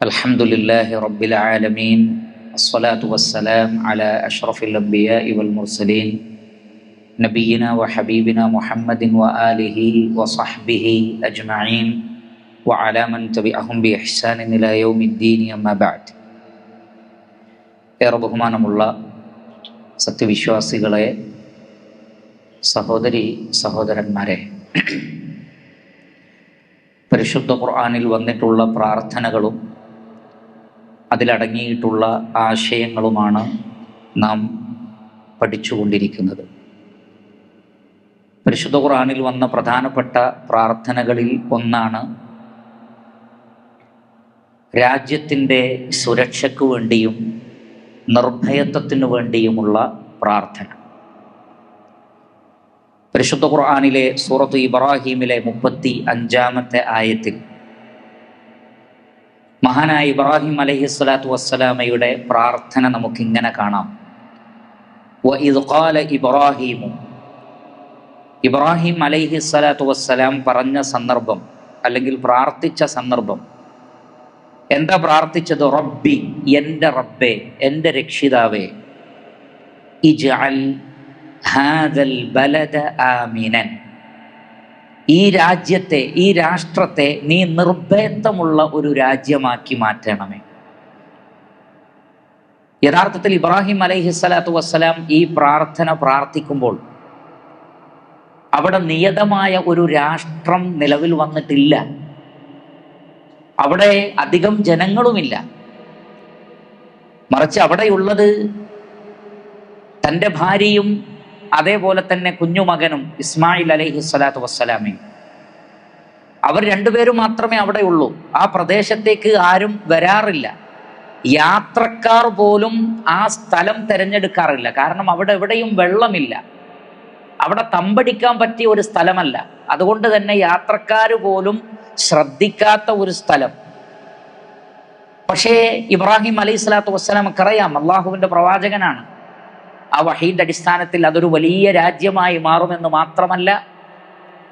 الحمد لله رب العالمين الصلاة والسلام على أشرف الأنبياء والمرسلين نبينا وحبيبنا محمد وآله وصحبه أجمعين وعلى من تبعهم بإحسان إلى يوم الدين أما بعد ഏറെ ബഹുമാനമുള്ള സത്യവിശ്വാസികളെ സഹോദരി സഹോദരന്മാരെ പരിശുദ്ധ ഖുർആനിൽ വന്നിട്ടുള്ള പ്രാർത്ഥനകളും അതിലടങ്ങിയിട്ടുള്ള ആശയങ്ങളുമാണ് നാം പഠിച്ചുകൊണ്ടിരിക്കുന്നത്. പരിശുദ്ധ ഖുറാനിൽ വന്ന പ്രധാനപ്പെട്ട പ്രാർത്ഥനകളിൽ ഒന്നാണ് രാജ്യത്തിന്റെ സുരക്ഷയ്ക്ക് വേണ്ടിയും നിർഭയത്വത്തിനു വേണ്ടിയുമുള്ള പ്രാർത്ഥന. പരിശുദ്ധ ഖുർആാനിലെ സൂറത്ത് ഇബ്രാഹീമിലെ മുപ്പത്തി അഞ്ചാമത്തെ ആയത്തിൽ മഹാനായ ഇബ്രാഹിം അലഹി സ്വലാത്തു വസ്സലാമയുടെ പ്രാർത്ഥന നമുക്കിങ്ങനെ കാണാം. ഇബ്രാഹിമു. ഇബ്രാഹിം അലൈഹി സ്വലാത്തു വസ്സലാം പറഞ്ഞ സന്ദർഭം അല്ലെങ്കിൽ പ്രാർത്ഥിച്ച സന്ദർഭം. എന്താ പ്രാർത്ഥിച്ചത്? റബ്ബി എന്റെ റബ്ബെ എന്റെ രക്ഷിതാവേ ഇജ്അൽ ഹാദൽ ബലദ ആമിനൻ. ഈ രാജ്യത്തെ ഈ രാഷ്ട്രത്തെ നീ നിർഭേദമുള്ള ഒരു രാജ്യമാക്കി മാറ്റണമേ. യഥാർത്ഥത്തിൽ ഇബ്രാഹിം അലൈഹി സ്വലാത്തു വസ്സലാം ഈ പ്രാർത്ഥന പ്രാർത്ഥിക്കുമ്പോൾ അവിടെ നിയതമായ ഒരു രാഷ്ട്രം നിലവിൽ വന്നിട്ടില്ല. അവിടെ അധികം ജനങ്ങളുമില്ല. മറിച്ച് അവിടെയുള്ളത് തന്റെ ഭാര്യയും അതേപോലെ തന്നെ കുഞ്ഞുമകനും ഇസ്മായിൽ അലൈഹി സ്വലാത്തു വസ്സലാമേ. അവർ രണ്ടുപേരും മാത്രമേ അവിടെ ഉള്ളൂ ആ പ്രദേശത്തേക്ക് ആരും വരാറില്ല. യാത്രക്കാർ പോലും ആ സ്ഥലം തിരഞ്ഞെടുക്കാറില്ല. കാരണം അവിടെ എവിടെയും വെള്ളമില്ല. അവിടെ തമ്പടിക്കാൻ പറ്റിയ ഒരു സ്ഥലമല്ല. അതുകൊണ്ട് തന്നെ യാത്രക്കാർ പോലും ശ്രദ്ധിക്കാത്ത ഒരു സ്ഥലം. പക്ഷേ ഇബ്രാഹിം അലൈഹി സ്വലാത്തു വസ്സലാമക്കറിയാം അള്ളാഹുവിന്റെ പ്രവാചകനാണ്. ആ വഹീന്റെ അടിസ്ഥാനത്തിൽ അതൊരു വലിയ രാജ്യമായി മാറുമെന്ന് മാത്രമല്ല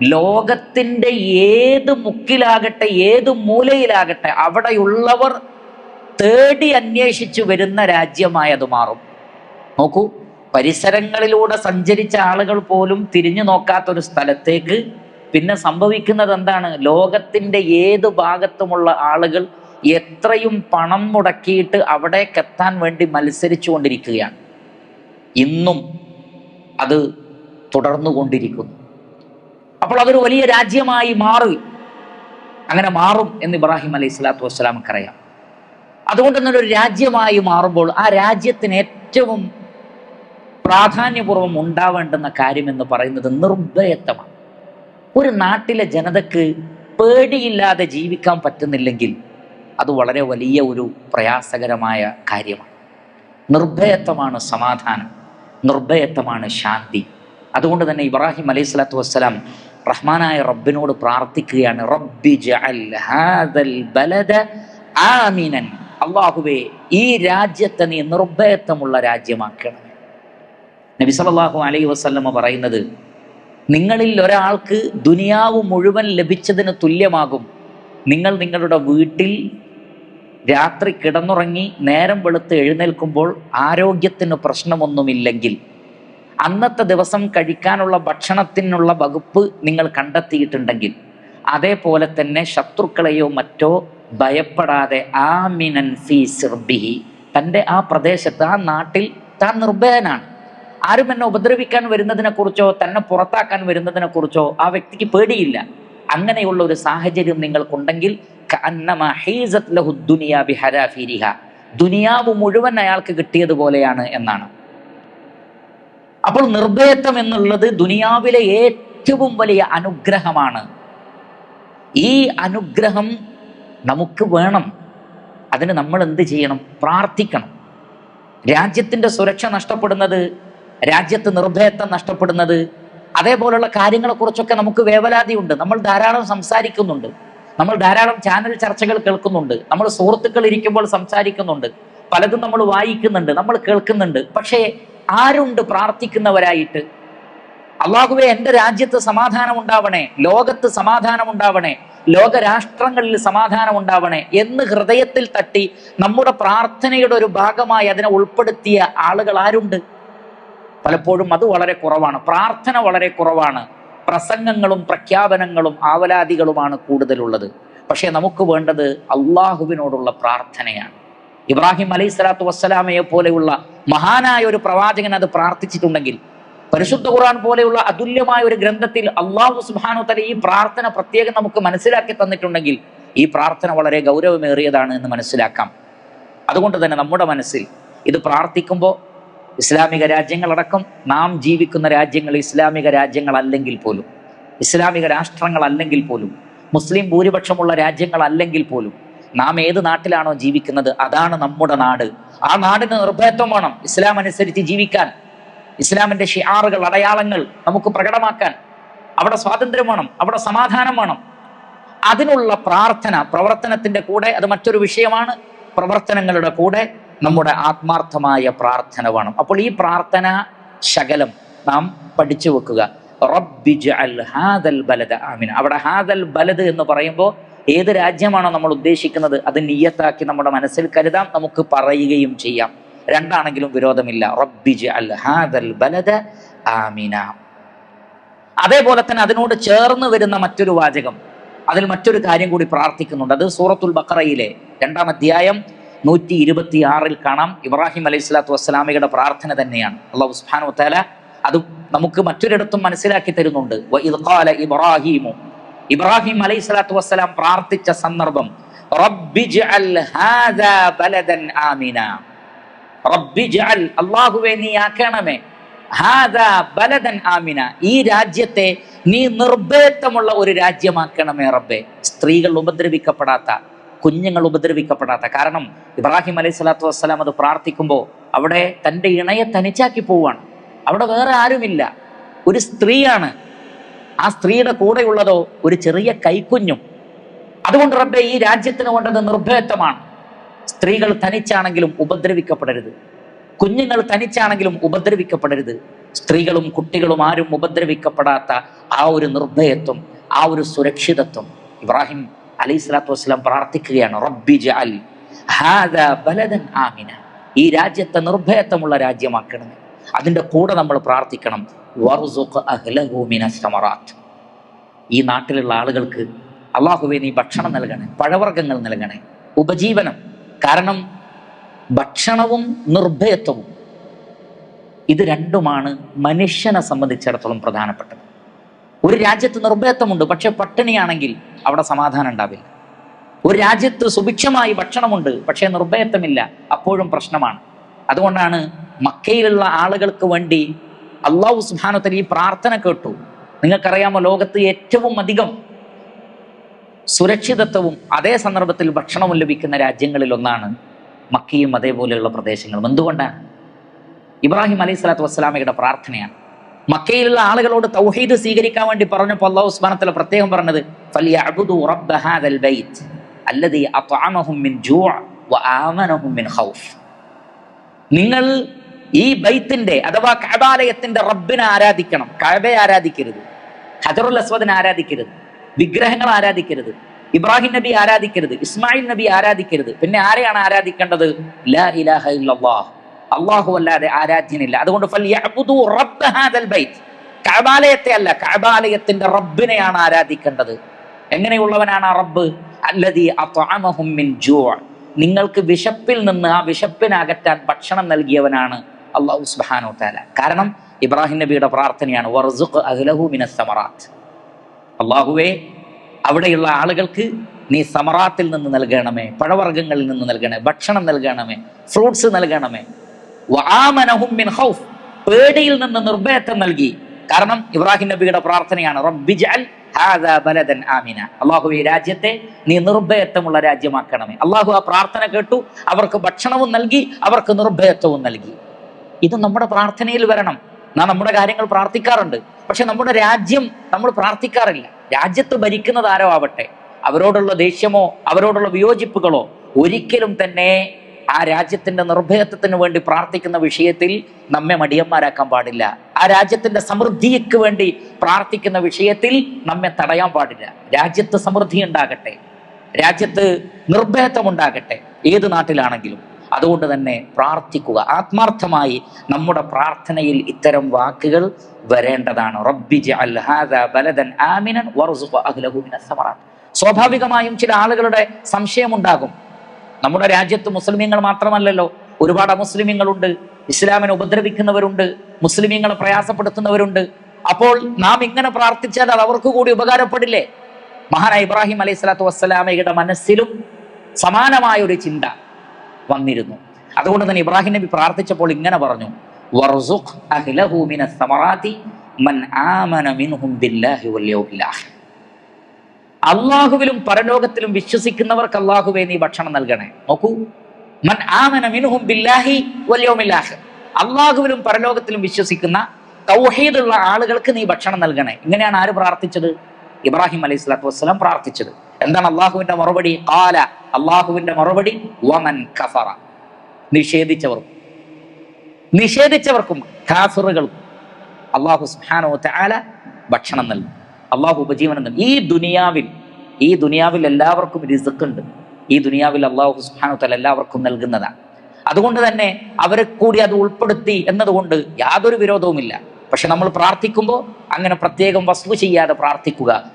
ലോകത്തിന്റെ ഏത് മുക്കിലാകട്ടെ ഏത് മൂലയിലാകട്ടെ അവിടെയുള്ളവർ തേടി അന്വേഷിച്ചു വരുന്ന രാജ്യമായി അത് മാറും. നോക്കൂ പരിസരങ്ങളിലൂടെ സഞ്ചരിച്ച ആളുകൾ പോലും തിരിഞ്ഞു നോക്കാത്തൊരു സ്ഥലത്തേക്ക് പിന്നെ സംഭവിക്കുന്നത് എന്താണ്? ലോകത്തിന്റെ ഏത് ഭാഗത്തുമുള്ള ആളുകൾ എത്രയും പണം മുടക്കിയിട്ട് അവിടേക്കെത്താൻ വേണ്ടി മത്സരിച്ചു കൊണ്ടിരിക്കുകയാണ് ഇന്നും അത് തുടർന്നു കൊണ്ടിരിക്കുന്നു അപ്പോൾ അതൊരു വലിയ രാജ്യമായി മാറി. അങ്ങനെ മാറും എന്ന് ഇബ്രാഹിം അലൈഹി സ്വലാത്തു വസ്സലാമക്ക് അറിയാം. അതുകൊണ്ട് തന്നെ ഒരു രാജ്യമായി മാറുമ്പോൾ ആ രാജ്യത്തിന് ഏറ്റവും പ്രാധാന്യപൂർവം ഉണ്ടാവേണ്ടുന്ന കാര്യം എന്ന് പറയുന്നത് നിർഭയത്വമാണ്. ഒരു നാട്ടിലെ ജനതക്ക് പേടിയില്ലാതെ ജീവിക്കാൻ പറ്റുന്നില്ലെങ്കിൽ അത് വളരെ വലിയ ഒരു പ്രയാസകരമായ കാര്യമാണ്. നിർഭയത്വമാണ് സമാധാനം നിർഭയത്വമാണ് ശാന്തി. അതുകൊണ്ട് തന്നെ ഇബ്രാഹിം അലൈഹി സ്വലാത്തു വസ്സലാം റഹ്മാനായ റബ്ബിനോട് പ്രാർത്ഥിക്കുകയാണ് റബ്ബി ഹാദൽ ബലദ ആമിനൻ. അള്ളാഹുവേ ഈ രാജ്യത്തെ നീ നിർഭയത്വമുള്ള രാജ്യമാക്കണം നബി സല്ലല്ലാഹു അലൈഹി വസല്ലമ പറയുന്നത് നിങ്ങളിൽ ഒരാൾക്ക് ദുനിയാവ് മുഴുവൻ ലഭിച്ചതിന് തുല്യമാകും. നിങ്ങൾ നിങ്ങളുടെ വീട്ടിൽ രാത്രി കിടന്നുറങ്ങി നേരം വെളുത്ത് എഴുന്നേൽക്കുമ്പോൾ ആരോഗ്യത്തിന് പ്രശ്നമൊന്നുമില്ലെങ്കിൽ അന്നത്തെ ദിവസം കഴിക്കാനുള്ള ഭക്ഷണത്തിനുള്ള വകുപ്പ് നിങ്ങൾ കണ്ടെത്തിയിട്ടുണ്ടെങ്കിൽ അതേപോലെ തന്നെ ശത്രുക്കളെയോ മറ്റോ ഭയപ്പെടാതെ ആ മിനൻ ഫീ സിർബിഹി. തന്റെ ആ പ്രദേശത്ത് ആ നാട്ടിൽ താൻ നിർഭയനാണ്. ആരും എന്നെ ഉപദ്രവിക്കാൻ വരുന്നതിനെക്കുറിച്ചോ തന്നെ പുറത്താക്കാൻ വരുന്നതിനെക്കുറിച്ചോ ആ വ്യക്തിക്ക് പേടിയില്ല. അങ്ങനെയുള്ള ഒരു സാഹചര്യം നിങ്ങൾക്കുണ്ടെങ്കിൽ ദുനിയാവ് മുഴുവൻ അയാൾക്ക് കിട്ടിയതുപോലെയാണ് എന്നാണ്. അപ്പോൾ നിർഭയത്വം എന്നുള്ളത് ദുനിയാവിലെ ഏറ്റവും വലിയ അനുഗ്രഹമാണ്. ഈ അനുഗ്രഹം നമുക്ക് വേണം. അതിന് നമ്മൾ എന്ത് ചെയ്യണം? പ്രാർത്ഥിക്കണം. രാജ്യത്തിന്റെ സുരക്ഷ നഷ്ടപ്പെടുന്നത് രാജ്യത്ത് നിർഭയത്വം നഷ്ടപ്പെടുന്നത് അതേപോലുള്ള കാര്യങ്ങളെക്കുറിച്ചൊക്കെ നമുക്ക് വേവലാതിയുണ്ട്. നമ്മൾ ധാരാളം സംസാരിക്കുന്നുണ്ട്. നമ്മൾ ധാരാളം ചാനൽ ചർച്ചകൾ കേൾക്കുന്നുണ്ട്. നമ്മൾ സുഹൃത്തുക്കൾ ഇരിക്കുമ്പോൾ സംസാരിക്കുന്നുണ്ട്. പലതും നമ്മൾ വായിക്കുന്നുണ്ട്. നമ്മൾ കേൾക്കുന്നുണ്ട്. പക്ഷേ ആരുണ്ട് പ്രാർത്ഥിക്കുന്നവരായിട്ട്? അള്ളാഹുവെ എന്റെ രാജ്യത്ത് സമാധാനം ഉണ്ടാവണേ ലോകത്ത് സമാധാനം ഉണ്ടാവണേ ലോകരാഷ്ട്രങ്ങളിൽ സമാധാനം ഉണ്ടാവണേ എന്ന് ഹൃദയത്തിൽ തട്ടി നമ്മുടെ പ്രാർത്ഥനയുടെ ഒരു ഭാഗമായി അതിനെ ഉൾപ്പെടുത്തിയ ആളുകൾ ആരുണ്ട്? പലപ്പോഴും അത് വളരെ കുറവാണ്. പ്രാർത്ഥന വളരെ കുറവാണ്. പ്രസംഗങ്ങളും പ്രഖ്യാപനങ്ങളും ആവലാദികളുമാണ് കൂടുതലുള്ളത്. പക്ഷേ നമുക്ക് വേണ്ടത് അള്ളാഹുവിനോടുള്ള പ്രാർത്ഥനയാണ്. ഇബ്രാഹിം അലൈഹി സ്വലാത്തു വസ്സലാമയെ പോലെയുള്ള മഹാനായ ഒരു പ്രവാചകൻ അത് പ്രാർത്ഥിച്ചിട്ടുണ്ടെങ്കിൽ പരിശുദ്ധ ഖുർആൻ പോലെയുള്ള അതുല്യമായ ഒരു ഗ്രന്ഥത്തിൽ അള്ളാഹു സുബാനു തല ഈ പ്രാർത്ഥന പ്രത്യേകം നമുക്ക് മനസ്സിലാക്കി തന്നിട്ടുണ്ടെങ്കിൽ ഈ പ്രാർത്ഥന വളരെ ഗൗരവമേറിയതാണ് എന്ന് മനസ്സിലാക്കാം. അതുകൊണ്ട് തന്നെ നമ്മുടെ മനസ്സിൽ ഇത് പ്രാർത്ഥിക്കുമ്പോൾ ഇസ്ലാമിക രാജ്യങ്ങളടക്കം നാം ജീവിക്കുന്ന രാജ്യങ്ങൾ ഇസ്ലാമിക രാജ്യങ്ങളല്ലെങ്കിൽ പോലും ഇസ്ലാമിക രാഷ്ട്രങ്ങളല്ലെങ്കിൽ പോലും മുസ്ലിം ഭൂരിപക്ഷമുള്ള രാജ്യങ്ങളല്ലെങ്കിൽ പോലും നാം ഏത് നാട്ടിലാണോ ജീവിക്കുന്നത് അതാണ് നമ്മുടെ നാട്. ആ നാടിന് നിർഭയത്വം വേണം ഇസ്ലാം അനുസരിച്ച് ജീവിക്കാൻ. ഇസ്ലാമിന്റെ ഷിയാറുകൾ അടയാളങ്ങൾ നമുക്ക് പ്രകടമാക്കാൻ. അവിടെ സ്വാതന്ത്ര്യം വേണം അവിടെ സമാധാനം വേണം. അതിനുള്ള പ്രാർത്ഥന പ്രവർത്തനത്തിന്റെ കൂടെ അത് മറ്റൊരു വിഷയമാണ്. പ്രവർത്തനങ്ങളുടെ കൂടെ നമ്മുടെ ആത്മാർത്ഥമായ പ്രാർത്ഥന വേണം. അപ്പോൾ ഈ പ്രാർത്ഥന ശകലം നാം പഠിച്ചു വെക്കുക. ഹാദൽ ബലദ ആമിൻ. അവിടെ ഹാദൽ ബലദ് എന്ന് പറയുമ്പോൾ ഏത് രാജ്യമാണോ നമ്മൾ ഉദ്ദേശിക്കുന്നത് അത് നിയ്യത്താക്കി നമ്മുടെ മനസ്സിൽ കരുതാം നമുക്ക് പറയുകയും ചെയ്യാം. രണ്ടാണെങ്കിലും വിരോധമില്ല. റബ്ബിജ്അൽ ഹാദൽ ബലദ ആമിന. അതേപോലെ തന്നെ അതിനോട് ചേർന്ന് വരുന്ന മറ്റൊരു വാചകം. അതിൽ മറ്റൊരു കാര്യം കൂടി പ്രാർത്ഥിക്കുന്നുണ്ട്. അത് സൂറത്തുൽ ബക്കറയിലെ രണ്ടാം അധ്യായം നൂറ്റി ഇരുപത്തി ആറിൽ കാണാം ഇബ്രാഹിം അലൈഹി സ്വലാത്തു വസ്സലാമിയുടെ പ്രാർത്ഥന തന്നെയാണ്. അള്ളാഹു സുബ്ഹാനഹു വതആല അത് നമുക്ക് മറ്റൊരിടത്തും മനസ്സിലാക്കി തരുന്നുണ്ട്. ഇബ്രാഹിമു. ഇബ്രാഹിം അലൈഹി സ്വലാത്തു വസ്സലാം പ്രാർത്ഥിച്ച സന്ദർഭം നീ ആക്കണമേ. ആമിന. ഈ രാജ്യത്തെ നീ നിർഭയത്വമുള്ള ഒരു രാജ്യമാക്കണമേ റബ്ബേ. സ്ത്രീകൾ ഉപദ്രവിക്കപ്പെടാത്ത കുഞ്ഞുങ്ങൾ ഉപദ്രവിക്കപ്പെടാത്ത. കാരണം ഇബ്രാഹിം അലൈഹി സ്വലാത്തു വസ്സലാം അത് പ്രാർത്ഥിക്കുമ്പോൾ അവിടെ തന്റെ ഇണയെ തനിച്ചാക്കി പോവാണ് അവിടെ വേറെ ആരുമില്ല. ഒരു സ്ത്രീയാണ്. ആ സ്ത്രീയുടെ കൂടെയുള്ളതോ ഒരു ചെറിയ കൈക്കുഞ്ഞും. അതുകൊണ്ട് റബ്ബെ ഈ രാജ്യത്തിന് വേണ്ടത് നിർഭയത്വമാണ്. സ്ത്രീകൾ തനിച്ചാണെങ്കിലും ഉപദ്രവിക്കപ്പെടരുത്. കുഞ്ഞുങ്ങൾ തനിച്ചാണെങ്കിലും ഉപദ്രവിക്കപ്പെടരുത്. സ്ത്രീകളും കുട്ടികളും ആരും ഉപദ്രവിക്കപ്പെടാത്ത ആ ഒരു നിർഭയത്വം ആ ഒരു സുരക്ഷിതത്വം. ഇബ്രാഹിം അലൈഹി സ്വലാത്തു വസ്സലാം പ്രാർത്ഥിക്കുകയാണ് റബ്ബി ജഅൽ ഹാദാ ബലദൻ ആമിന. ഈ രാജ്യത്തെ നിർഭയത്വമുള്ള രാജ്യമാക്കണമേ. അതിന്റെ കൂടെ നമ്മൾ പ്രാർത്ഥിക്കണം വർസുഖ് അഹ്ലഹു ഈ നാട്ടിലുള്ള ആളുകൾക്ക് അള്ളാഹുവെ നീ ഭക്ഷണം നൽകണേ പഴവർഗങ്ങൾ നൽകണേ ഉപജീവനം. കാരണം ഭക്ഷണവും നിർഭയത്വവും ഇത് രണ്ടുമാണ് മനുഷ്യനെ സംബന്ധിച്ചിടത്തോളം പ്രധാനപ്പെട്ടത്. ഒരു രാജ്യത്ത് നിർഭയത്വമുണ്ട് പക്ഷെ പട്ടിണിയാണെങ്കിൽ അവിടെ സമാധാനം ഉണ്ടാവില്ല. ഒരു രാജ്യത്ത് സുഭിക്ഷമായി ഭക്ഷണമുണ്ട് പക്ഷേ നിർഭയത്വമില്ല അപ്പോഴും പ്രശ്നമാണ്. അതുകൊണ്ടാണ് മക്കയിലുള്ള ആളുകൾക്ക് വേണ്ടി അള്ളാഹു സുബാനത്തിൽ ഈ പ്രാർത്ഥന കേട്ടു. നിങ്ങൾക്കറിയാമോ ലോകത്ത് ഏറ്റവും അധികം സുരക്ഷിതത്വവും അതേ സന്ദർഭത്തിൽ ഭക്ഷണവും ലഭിക്കുന്ന രാജ്യങ്ങളിൽ ഒന്നാണ് മക്കയും അതേപോലെയുള്ള പ്രദേശങ്ങളും. എന്തുകൊണ്ടാണ്? ഇബ്രാഹിം അലൈഹി സ്വലാത്തു വസ്സലാമയുടെ പ്രാർത്ഥനയാണ്. മക്കയിലുള്ള ആളുകളോട് തൗഹീദ് സ്വീകരിക്കാൻ വേണ്ടി പറഞ്ഞപ്പോൾ അള്ളാഹു ഉസ്മാനത്തല പ്രത്യേകം പറഞ്ഞത് നിങ്ങൾ ഈ ബൈത്തിന്റെ അഥവാ കഅബാലയത്തിന്റെ റബ്ബിനെ ആരാധിക്കണം. കഅബയെ ആരാധിക്കരുത്. ഹജറുൽ അസ്വദിനെ ആരാധിക്കരുത്. വിഗ്രഹങ്ങൾ ആരാധിക്കരുത്. ഇബ്രാഹിം നബി ആരാധിക്കരുത്. ഇസ്മായിൽ നബി ആരാധിക്കരുത്. പിന്നെ ആരെയാണ് ആരാധിക്കേണ്ടത്? ലാ ഇലാഹ ഇല്ലല്ലാഹ്. അള്ളാഹു അല്ലാതെ ആരാധ്യനില്ല. അതുകൊണ്ട് കഅബാലയത്തെ അല്ല കഅബാലയത്തിന്റെ റബ്ബിനെയാണ് ആരാധിക്കേണ്ടത്. എങ്ങനെയുള്ളവനാണ് ആ റബ്ബ്? അല്ലതി നിങ്ങൾക്ക് വിശപ്പിൽ നിന്ന് ആ വിശപ്പിനകറ്റാൻ ഭക്ഷണം നൽകിയവനാണ് അള്ളാഹു സുബാനോ താല കാരണം ഇബ്രാഹിം നബിയുടെ പ്രാർത്ഥനയാണ് വർസുഖ് അഹ്ലഹു അള്ളാഹുവേ അവിടെയുള്ള ആളുകൾക്ക് നീ സമറാത്തിൽ നിന്ന് നൽകണമേ പഴവർഗങ്ങളിൽ നിന്ന് നൽകണമേ ഭക്ഷണം നൽകണമേ ഫ്രൂട്ട്സ് നൽകണമേ. വആമനഹും ഖൗഫ്. പേടിയിൽ നിന്ന് നിർഭയത്വം നൽകി. കാരണം ഇബ്രാഹിം നബിയുടെ പ്രാർത്ഥനയാണ് ബലദൻ ആമിന. അള്ളാഹു ഈ രാജ്യത്തെ നീ നിർഭയത്വമുള്ള രാജ്യമാക്കണമേ. അള്ളാഹു ആ പ്രാർത്ഥന കേട്ടു അവർക്ക് ഭക്ഷണവും നൽകി അവർക്ക് നിർഭയത്വവും നൽകി. ഇത് നമ്മുടെ പ്രാർത്ഥനയിൽ വരണം. നാം നമ്മുടെ കാര്യങ്ങൾ പ്രാർത്ഥിക്കാറുണ്ട്. പക്ഷെ നമ്മുടെ രാജ്യം നമ്മൾ പ്രാർത്ഥിക്കാറില്ല. രാജ്യത്ത് ഭരിക്കുന്നത് ആരോ ആവട്ടെ. അവരോടുള്ള ദേഷ്യമോ അവരോടുള്ള വിയോജിപ്പുകളോ ഒരിക്കലും തന്നെ ആ രാജ്യത്തിന്റെ നിർഭയത്വത്തിന് വേണ്ടി പ്രാർത്ഥിക്കുന്ന വിഷയത്തിൽ നമ്മെ മടിയന്മാരാക്കാൻ പാടില്ല. ആ രാജ്യത്തിന്റെ സമൃദ്ധിക്ക് വേണ്ടി പ്രാർത്ഥിക്കുന്ന വിഷയത്തിൽ നമ്മെ തടയാൻ പാടില്ല. രാജ്യത്ത് സമൃദ്ധി ഉണ്ടാകട്ടെ. രാജ്യത്ത് നിർഭയത്വം ഉണ്ടാകട്ടെ. ഏത് നാട്ടിലാണെങ്കിലും. അതുകൊണ്ട് തന്നെ പ്രാർത്ഥിക്കുക. ആത്മാർത്ഥമായി നമ്മുടെ പ്രാർത്ഥനയിൽ ഇത്തരം വാക്കുകൾ വരേണ്ടതാണ്. റബ്ബി ജഅൽ ഹാദാ ബലദൻ ആമിനൻ സ്വാഭാവികമായും ചില ആളുകളുടെ സംശയമുണ്ടാകും. നമ്മുടെ രാജ്യത്ത് മുസ്ലിമീങ്ങൾ മാത്രമല്ലല്ലോ. ഒരുപാട് അമുസ്ലിമീങ്ങളുണ്ട്. ഇസ്ലാമിനെ ഉപദ്രവിക്കുന്നവരുണ്ട്. മുസ്ലിമീങ്ങളെ പ്രയാസപ്പെടുത്തുന്നവരുണ്ട്. അപ്പോൾ നാം ഇങ്ങനെ പ്രാർത്ഥിച്ചാൽ അത് അവർക്ക് കൂടി ഉപകാരപ്പെടില്ലേ? മഹാനായ ഇബ്രാഹിം അലൈഹി സ്വലാത്തു വസ്സലാമയുടെ മനസ്സിലും സമാനമായ ഒരു ചിന്ത വന്നിരുന്നു. അതുകൊണ്ട് തന്നെ ഇബ്രാഹിം നബി പ്രാർത്ഥിച്ചപ്പോൾ ഇങ്ങനെ പറഞ്ഞു. "വർസുഖ് അഹ്ലഹു മിനസ് സമറാത്തി മൻ ആമന മിൻഹും ബില്ലാഹി വൽ യൗമിൽ ആഖിർ." അള്ളാഹുവിലും പരലോകത്തിലും വിശ്വസിക്കുന്നവർക്ക് അള്ളാഹുവെ നീ ഭക്ഷണം നൽകണേ. നോക്കൂ. മൻ ബില്ലാഹി. അള്ളാഹുവിലും പരലോകത്തിലും വിശ്വസിക്കുന്ന തൗഹീദുള്ള ആളുകൾക്ക് നീ ഭക്ഷണം നൽകണേ. ഇങ്ങനെയാണ് ആര് പ്രാർത്ഥിച്ചത്? ഇബ്രാഹിം അലൈഹി സ്വലാത്തു വസ്സലാം പ്രാർത്ഥിച്ചത്. എന്താണ് അള്ളാഹുവിന്റെ മറുപടി? കാല അള്ളാഹുവിന്റെ മറുപടി വമൻ കഫറ. നിഷേധിച്ചവർക്കും നിഷേധിച്ചവർക്കും കാഫിറുകൾക്കും അള്ളാഹു സുഹാനോ വതആല ഭക്ഷണം നൽകും. അള്ളാഹു ഉപജീവനം നൽകും ഈ ദുനിയാവിൽ ഈ ദുനിയാവിൽ എല്ലാവർക്കും റിസ്ക് ഉണ്ട്. ഈ ദുനിയാവിൽ അള്ളാഹു സുബ്ഹാനഹു വതആല എല്ലാവർക്കും നൽകുന്നതാണ് അതുകൊണ്ട് തന്നെ അവരെ കൂടി അത് ഉൾപ്പെടുത്തി എന്നതുകൊണ്ട് യാതൊരു വിരോധവുമില്ല. പക്ഷെ നമ്മൾ പ്രാർത്ഥിക്കുമ്പോൾ അങ്ങനെ പ്രത്യേകം വസ്തു ചെയ്യാതെ പ്രാർത്ഥിക്കുക.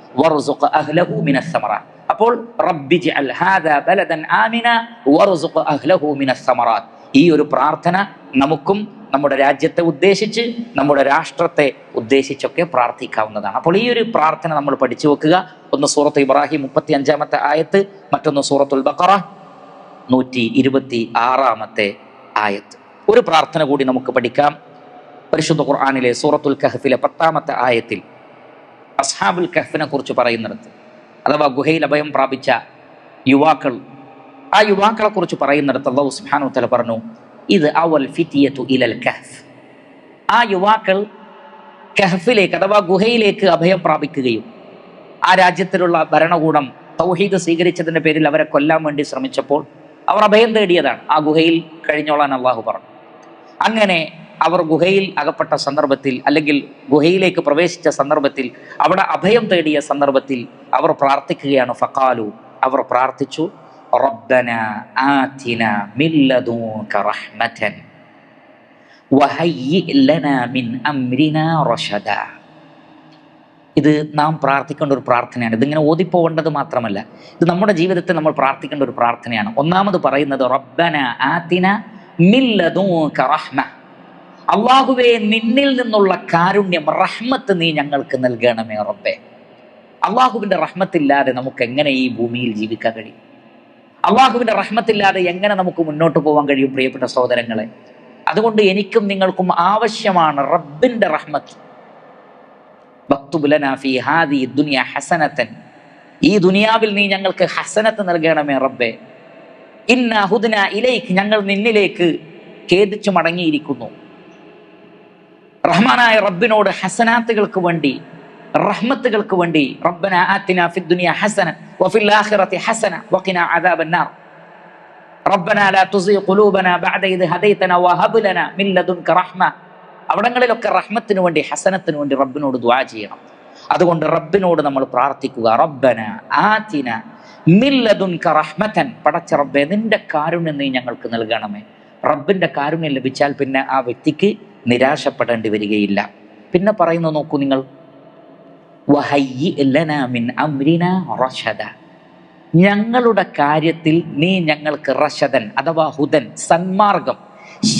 അപ്പോൾ. ഈ ഒരു പ്രാർത്ഥന നമുക്കും നമ്മുടെ രാജ്യത്തെ ഉദ്ദേശിച്ച് നമ്മുടെ രാഷ്ട്രത്തെ ഉദ്ദേശിച്ചൊക്കെ പ്രാർത്ഥിക്കാവുന്നതാണ്. അപ്പോൾ ഈ ഒരു പ്രാർത്ഥന നമ്മൾ പഠിച്ചു വെക്കുക. ഒന്ന് സൂറത്ത് ഇബ്രാഹിം മുപ്പത്തി അഞ്ചാമത്തെ ആയത്ത് മറ്റൊന്ന് സൂറത്തുൽ ബക്കറ നൂറ്റി ഇരുപത്തി ആറാമത്തെ ആയത്ത്. ഒരു പ്രാർത്ഥന കൂടി നമുക്ക് പഠിക്കാം. പരിശുദ്ധ ഖുർആാനിലെ സൂറത്തുൽ കഹഫിലെ പത്താമത്തെ ആയത്തിൽ അസ്ഹാബുൽ കഹഫിനെ കുറിച്ച് പറയുന്നിടത്ത് അഥവാ ഗുഹയിൽ അഭയം പ്രാപിച്ച യുവാക്കൾ ആ യുവാക്കളെ കുറിച്ച് പറയുന്നിടത്ത് അള്ളാഹു സുബ്ഹാനഹു തല പറഞ്ഞു ഇത് അവൽ ഫിത്തിയത്തു ഇലൽ കഹഫ്. ആ യുവാക്കൾ കഹഫിലേക്ക് അഥവാ ഗുഹയിലേക്ക് അഭയം പ്രാപിക്കുകയും ആ രാജ്യത്തിലുള്ള ഭരണകൂടം തൗഹീദ് സ്വീകരിച്ചതിന്റെ പേരിൽ അവരെ കൊല്ലാൻ വേണ്ടി ശ്രമിച്ചപ്പോൾ അവർ അഭയം തേടിയതാണ്. ആ ഗുഹയിൽ കഴിഞ്ഞോളാൻ അള്ളാഹു പറഞ്ഞു. അങ്ങനെ അവർ ഗുഹയിൽ അകപ്പെട്ട സന്ദർഭത്തിൽ അല്ലെങ്കിൽ ഗുഹയിലേക്ക് പ്രവേശിച്ച സന്ദർഭത്തിൽ അവിടെ അഭയം തേടിയ സന്ദർഭത്തിൽ അവർ പ്രാർത്ഥിക്കുകയാണ്. ഫക്കാലു അവർ പ്രാർത്ഥിച്ചു. റബ്ബന آتنا من لدنك റഹ്മതൻ വഹയ്യി لنا മിൻ അംരിനാ رشدا ഇത് നാം പ്രാർത്ഥിക്കേണ്ട ഒരു പ്രാർത്ഥനയാണ്. ഇതിങ്ങനെ ഓതിപ്പോവേണ്ടത് മാത്രമല്ല ഇത് നമ്മുടെ ജീവിതത്തിൽ നമ്മൾ പ്രാർത്ഥിക്കേണ്ട ഒരു പ്രാർത്ഥനയാണ്. ഒന്നാമത് പറയുന്നത് റബ്ബന ആത്തിന മില്ലദൂക റഹ്മ. അള്ളാഹുവേ നിന്നിൽ നിന്നുള്ള കാരുണ്യം റഹ്മത്ത് നീ ഞങ്ങൾക്ക് നൽകണമേ റബ്ബെ. അള്ളാഹുവിന്റെ റഹ്മത്തില്ലാതെ നമുക്ക് എങ്ങനെ ഈ ഭൂമിയിൽ ജീവിക്കാൻ കഴിയും? അള്ളാഹുവിന്റെ റഹ്മത്തില്ലാതെ എങ്ങനെ നമുക്ക് മുന്നോട്ട് പോകാൻ കഴിയും പ്രിയപ്പെട്ട സഹോദരങ്ങളെ? അതുകൊണ്ട് എനിക്കും നിങ്ങൾക്കും ആവശ്യമാണ് റബ്ബിന്റെ റഹ്മത്ത്. ഹസനത്തൻ ഈ ദുനിയാവിൽ നീ ഞങ്ങൾക്ക് ഹസനത്ത് നൽകണമേ റബ്ബേ. ഇന്ന ഇലൈക്ക് ഞങ്ങൾ നിന്നിലേക്ക് ഖേദിച്ചു മടങ്ങിയിരിക്കുന്നു. റഹ്മാനായ റബ്ബിനോട് ഹസനാത്തുകൾക്ക് വേണ്ടി റഹ്മത്തുകൾക്ക് വേണ്ടി റബ്ബന ആത്തിന ഫി ദുനിയ ഹസന വഫിൽ ആഖിറതി ഹസന വഖിന അദാബൻ നാർ. റബ്ബന ലാ തുസി ഖുലൂബന ബഅദ ഇദ് ഹദൈതന വഹബ് ലന മിൻ ലദുൻക റഹ്മ. അവിടങ്ങളിലൊക്കെ റഹ്മത്തിന് വേണ്ടി ഹസനത്തിന് വേണ്ടി റബ്ബിനോട് ദുആ ചെയ്യണം. അതുകൊണ്ട് റബ്ബിനോട് നമ്മൾ പ്രാർത്ഥിക്കുക. റബ്ബന ആതിന മിൻ ലദുൻക റഹ്മതൻ. പടച്ച റബ്ബെ നിന്റെ കാരുണ്യം നീ ഞങ്ങൾക്ക് നൽകണമേ. റബ്ബിന്റെ കാരുണ്യം ലഭിച്ചാൽ പിന്നെ ആ വ്യക്തിക്ക് നിരാശപ്പെടേണ്ടി വരികയില്ല. പിന്നെ പറയുന്നത് നോക്കൂ നിങ്ങൾ. റഷദ ഞങ്ങളുടെ കാര്യത്തിൽ നീ ഞങ്ങൾക്ക് റഷദൻ അഥവാ ഹുദൻ സന്മാർഗം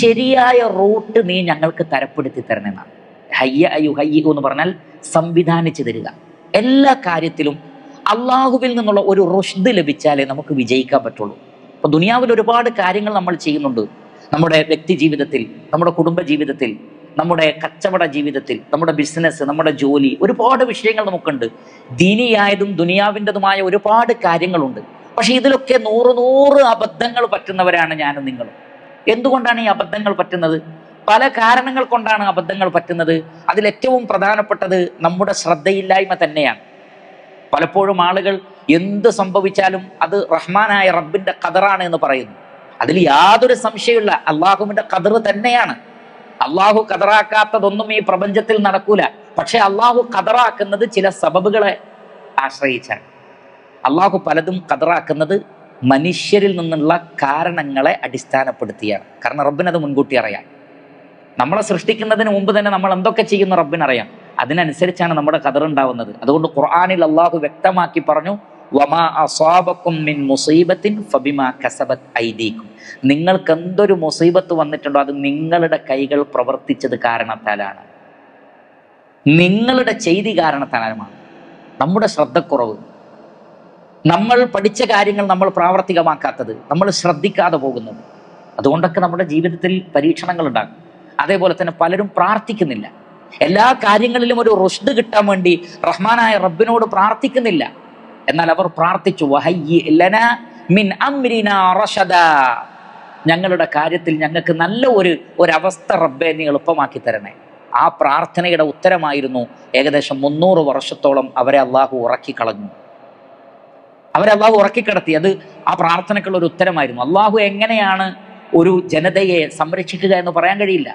ശരിയായ റൂട്ട് നീ ഞങ്ങൾക്ക് തരപ്പെടുത്തി തരണമെന്നാണ് ഹയ്യ അയു ഹയ്യ എന്ന് പറഞ്ഞാൽ സംവിധാനിച്ചു തരിക. എല്ലാ കാര്യത്തിലും അള്ളാഹുവിൽ നിന്നുള്ള ഒരു റുഷ്ദ് ലഭിച്ചാലേ നമുക്ക് വിജയിക്കാൻ പറ്റുള്ളൂ. അപ്പൊ ദുനിയാവിൽ ഒരുപാട് കാര്യങ്ങൾ നമ്മൾ ചെയ്യുന്നുണ്ട്. നമ്മുടെ വ്യക്തി ജീവിതത്തിൽ നമ്മുടെ കുടുംബ ജീവിതത്തിൽ നമ്മുടെ കച്ചവട ജീവിതത്തിൽ നമ്മുടെ ബിസിനസ് നമ്മുടെ ജോലി ഒരുപാട് വിഷയങ്ങൾ നമുക്കുണ്ട്. ദീനിയായതും ദുനിയാവിന്റെതുമായ ഒരുപാട് കാര്യങ്ങളുണ്ട്. പക്ഷെ ഇതിലൊക്കെ നൂറ് നൂറ് അബദ്ധങ്ങൾ പറ്റുന്നവരാണ് ഞാനും നിങ്ങളും. എന്തുകൊണ്ടാണ് ഈ അബദ്ധങ്ങൾ പറ്റുന്നത്? പല കാരണങ്ങൾ കൊണ്ടാണ് അബദ്ധങ്ങൾ പറ്റുന്നത്. അതിലേറ്റവും പ്രധാനപ്പെട്ടത് നമ്മുടെ ശ്രദ്ധയില്ലായ്മ തന്നെയാണ്. പലപ്പോഴും ആളുകൾ എന്ത് സംഭവിച്ചാലും അത് റഹ്മാനായ റബ്ബിന്റെ കതറാണ് എന്ന് പറയുന്നു. അതിൽ യാതൊരു സംശയമില്ല അള്ളാഹുവിന്റെ കതറ് തന്നെയാണ്. അള്ളാഹു കതറാക്കാത്തതൊന്നും ഈ പ്രപഞ്ചത്തിൽ നടക്കൂല. പക്ഷെ അള്ളാഹു കതറാക്കുന്നത് ചില സബബുകളെ ആശ്രയിച്ചാണ്. അള്ളാഹു പലതും കതറാക്കുന്നത് മനുഷ്യരിൽ നിന്നുള്ള കാരണങ്ങളെ അടിസ്ഥാനപ്പെടുത്തിയാണ്. കാരണം റബ്ബിനത് മുൻകൂട്ടി അറിയാം. നമ്മളെ സൃഷ്ടിക്കുന്നതിന് മുമ്പ് തന്നെ നമ്മൾ എന്തൊക്കെ ചെയ്യുന്ന റബ്ബിനറിയാം അതിനനുസരിച്ചാണ് നമ്മുടെ കതറുണ്ടാവുന്നത് അതുകൊണ്ട് ഖുർആാനിൽ അള്ളാഹു വ്യക്തമാക്കി പറഞ്ഞു വമാ മിൻ ഫബിമാ നിങ്ങൾക്ക് എന്തൊരു മുസീബത്ത് വന്നിട്ടുണ്ടോ അത് നിങ്ങളുടെ കൈകൾ പ്രവർത്തിച്ചത് കാരണത്താലാണ്. നിങ്ങളുടെ ചെയ്തി കാരണത്താലാണ് നമ്മുടെ ശ്രദ്ധക്കുറവ്. നമ്മൾ പഠിച്ച കാര്യങ്ങൾ നമ്മൾ പ്രാവർത്തികമാക്കാത്തത് നമ്മൾ ശ്രദ്ധിക്കാതെ പോകുന്നത്. അതുകൊണ്ടൊക്കെ നമ്മുടെ ജീവിതത്തിൽ പരീക്ഷണങ്ങൾ ഉണ്ടാകും. അതേപോലെ തന്നെ പലരും പ്രാർത്ഥിക്കുന്നില്ല. എല്ലാ കാര്യങ്ങളിലും ഒരു റുഷ്ദ് കിട്ടാൻ വേണ്ടി റഹ്മാനായ റബ്ബിനോട് പ്രാർത്ഥിക്കുന്നില്ല. എന്നാൽ അവർ പ്രാർത്ഥിച്ചു മിൻ റഷദ. ഞങ്ങളുടെ കാര്യത്തിൽ ഞങ്ങൾക്ക് നല്ല ഒരു ഒരവസ്ഥ റബ്ബെ നീ എളുപ്പമാക്കി തരണേ. ആ പ്രാർത്ഥനയുടെ ഉത്തരമായിരുന്നു ഏകദേശം മുന്നൂറ് വർഷത്തോളം അവരെ അള്ളാഹു ഉറക്കി കളഞ്ഞു അവരെ അള്ളാഹു ഉറക്കിക്കിടത്തി. അത് ആ പ്രാർത്ഥനയ്ക്കുള്ള ഒരു ഉത്തരമായിരുന്നു. അള്ളാഹു എങ്ങനെയാണ് ഒരു ജനതയെ സംരക്ഷിക്കുക എന്ന് പറയാൻ കഴിയില്ല.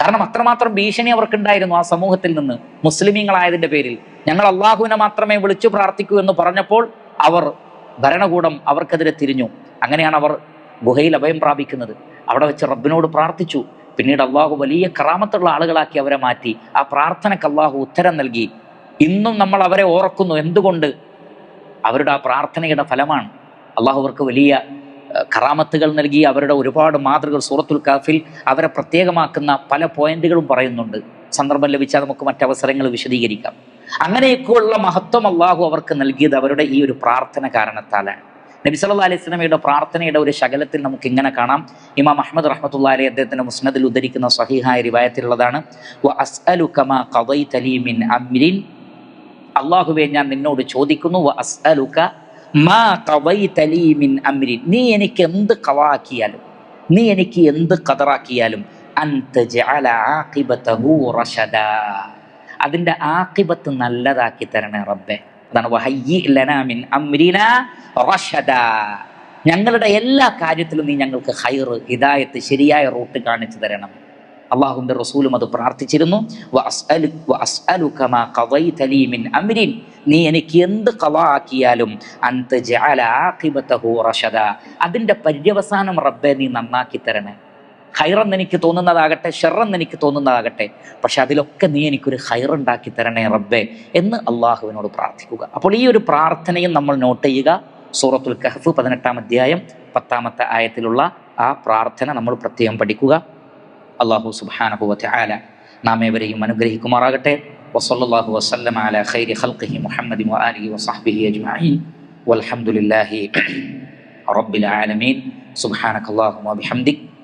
കാരണം അത്രമാത്രം ഭീഷണി അവർക്കുണ്ടായിരുന്നു ആ സമൂഹത്തിൽ നിന്ന് മുസ്ലിമീങ്ങളായതിന്റെ പേരിൽ. ഞങ്ങൾ അള്ളാഹുവിനെ മാത്രമേ വിളിച്ചു പ്രാർത്ഥിക്കൂ എന്ന് പറഞ്ഞപ്പോൾ അവർ ഭരണകൂടം അവർക്കെതിരെ തിരിഞ്ഞു. അങ്ങനെയാണ് അവർ ഗുഹയിൽ അഭയം പ്രാപിക്കുന്നത്. അവിടെ വെച്ച് റബ്ബിനോട് പ്രാർത്ഥിച്ചു. പിന്നീട് അള്ളാഹു വലിയ കറാമത്തുള്ള ആളുകളാക്കി അവരെ മാറ്റി. ആ പ്രാർത്ഥനയ്ക്ക് അള്ളാഹു ഉത്തരം നൽകി. ഇന്നും നമ്മൾ അവരെ ഓർക്കുന്നു. എന്തുകൊണ്ട്? അവരുടെ ആ പ്രാർത്ഥനയുടെ ഫലമാണ്. അള്ളാഹു അവർക്ക് വലിയ കറാമത്തുകൾ നൽകി. അവരുടെ ഒരുപാട് മാതൃകൾ സൂറത്തുൽ കാഫിൽ അവരെ പ്രത്യേകമാക്കുന്ന പല പോയിന്റുകളും പറയുന്നുണ്ട്. സന്ദർഭം ലഭിച്ചാൽ നമുക്ക് മറ്റവസരങ്ങൾ വിശദീകരിക്കാം. അങ്ങനെയൊക്കെയുള്ള മഹത്വം അള്ളാഹു അവർക്ക് നൽകിയത് അവരുടെ ഈ ഒരു പ്രാർത്ഥന കാരണത്താലാണ്. നബി സല്ലാ അലൈഹി സ്വലമയുടെ പ്രാർത്ഥനയുടെ ഒരു ശകലത്തിൽ നമുക്ക് ഇങ്ങനെ കാണാം. ഇമാം അഹമ്മദ് റഹ്മത്തുള്ള അലൈഹി അദ്ദേഹത്തിന്റെ മുസ്നദിൽ ഉദ്ധരിക്കുന്ന സഹിഹായ റിവായത്തിലുള്ളതാണ്. "വ അസ്അലുക മാ മിൻ അംരിൻ അള്ളാഹുവെ ഞാൻ നിന്നോട് ചോദിക്കുന്നു നീ എനിക്ക് എന്ത് കവാക്കിയാലും നീ എനിക്ക് എന്ത് കതറാക്കിയാലും ജഅല അതിന്റെ ആഖിബത്ത് നല്ലതാക്കി തരണേ റബ്ബെ. അതാണ് വഹയ്യി അംരിനാ റഷദാ. ഞങ്ങളുടെ എല്ലാ കാര്യത്തിലും നീ ഞങ്ങൾക്ക് ഹൈർ ഹിദായത്ത് ശരിയായ റൂട്ട് കാണിച്ചു തരണം. അള്ളാഹുന്റെ റസൂലും അത് പ്രാർത്ഥിച്ചിരുന്നു. അമ്രീൻ നീ എനിക്ക് എന്ത് ഖളാ ആക്കിയാലും ആഖിബതഹു റഷദ. അതിന്റെ പര്യവസാനം റബ്ബെ നീ നന്നാക്കി തരണേ. ഹൈറെന്ന് എനിക്ക് തോന്നുന്നതാകട്ടെ ഷെറെന്ന് എനിക്ക് തോന്നുന്നതാകട്ടെ പക്ഷെ അതിലൊക്കെ നീ എനിക്കൊരു ഹൈറുണ്ടാക്കി തരണേ റബ്ബെ എന്ന് അള്ളാഹുവിനോട് പ്രാർത്ഥിക്കുക. അപ്പോൾ ഈ ഒരു പ്രാർത്ഥനയും നമ്മൾ നോട്ട് ചെയ്യുക. സൂറത്തുൽ കഹഫ് പതിനെട്ടാം അധ്യായം പത്താമത്തെ ആയത്തിലുള്ള ആ പ്രാർത്ഥന നമ്മൾ പ്രത്യേകം പഠിക്കുക. അള്ളാഹു സുബ്ഹാനഹു വതആല നാം അനുഗ്രഹിക്കുമാറാകട്ടെ. വസല്ലല്ലാഹു വസല്ലമ അലാ ഖൈരി ഖൽഖിഹി മുഹമ്മദി വആലിഹി വസഹ്ബിഹി അജ്മഈൻ. സുബ്ഹാനക അല്ലാഹുമ്മ